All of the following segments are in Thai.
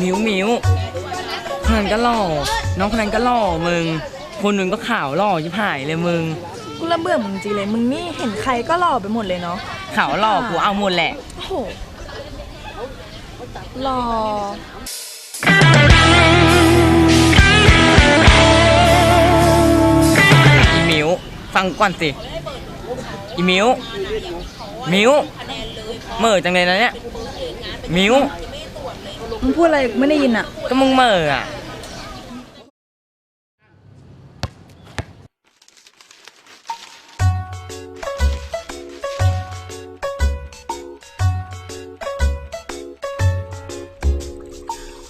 มิวมิวคนนั้นก็หล่อ น้องคนนั้นก็หล่อมึง คนหนึ่งก็ขาวหล่อชิบหายเลยมึง กูระเบื่อมึงจริงเลยมึงนี่เห็นใครก็หล่อไปหมดเลยเนาะขาวหล่อกูเอาหมดแหละ โอ้โหหล่ออีมิวฟังก่อนสิอีมิวมิวเหม่อจังเลยนะเนี่ยมิว มึงพูดอะไรไม่ได้ยินอะ ก็มึงเหม่ออะ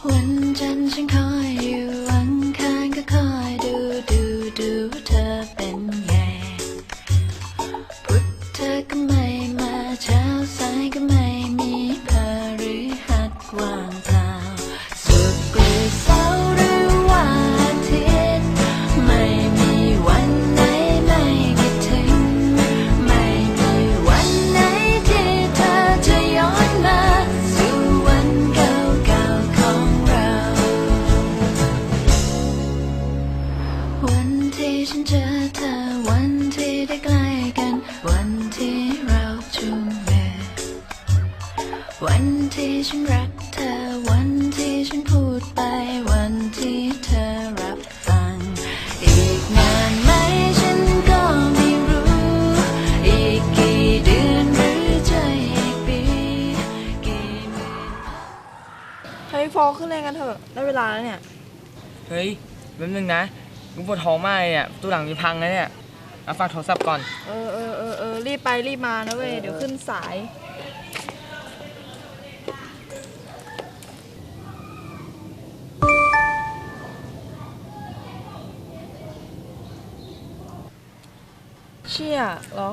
วันจันทร์ฉันคอ วันที่ฉันรักเธอ วันที่ฉันพูดไป วันที่เธอรับฟัง อีกนานไหมฉันก็ไม่รู้ อีกกี่เดือนหรือจะอีกปีกี่หมื่นใช้ฟอขึ้นเลยกันเถอะ ได้เวลาแล้วเนี่ย เฮ้ยแป๊บนึงนะกูปวดท้องมากเลยเนี่ยตู้หลังมีพังแล้วเนี่ยเอาฝากโทรศัพท์ก่อน เออเออเออเออรีบไปรีบมานะเว้ย เดี๋ยวขึ้นสาย ชี่ยเหรอ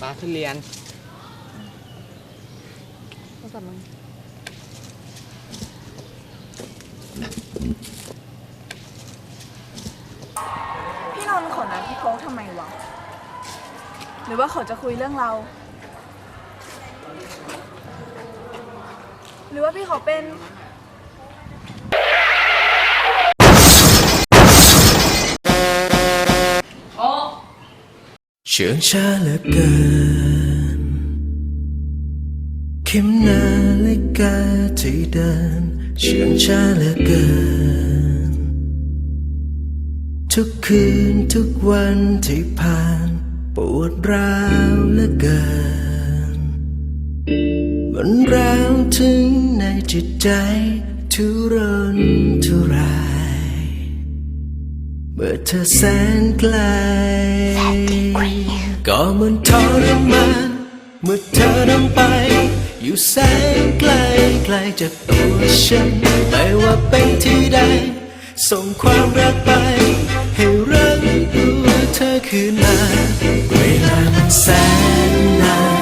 ป้าขึ้นเรียนโทรศัพท์มึงพี่นนท์ขอนัดพี่โป๊กทำไมวะ หรือว่าเขาจะคุยเรื่องเรา หรือว่าพี่เขาเป็น เชื่องช้าเหลือเกินเข็มนาฬิกาที่เดิน เชื่องช้าเหลือเกิน ทุกคืนทุกวันที่ผ่านปวดร้าวเหลือเกิน มันร้าวถึงในจิตใจทุรนทุราย มื่อเธอแสนไกล ก็เหมือนทรมานเมื่อเธอเดินไป อยู่แสนไกลไกลจากตัวฉันไม่ว่าเป็นที่ใด ส่งความรักไป ให้รักตัวเธอคืนมาเวลามันแสนนาน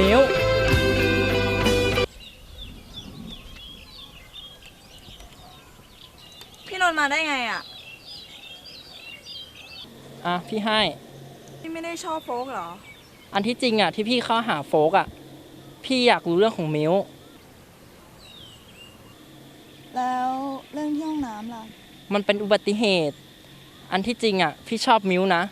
มิวพี่นนท์มาได้ไงอะ อะ พี่ให้ พี่ไม่ได้ชอบโฟกเหรอ อันที่จริงอะ ที่พี่เข้าหาโฟกอะ พี่อยากรู้เรื่องของมิวแล้วเรื่องที่ห้องน้ำล่ะ มันเป็นอุบัติเหตุ อันที่จริงอะ พี่ชอบมิวนะ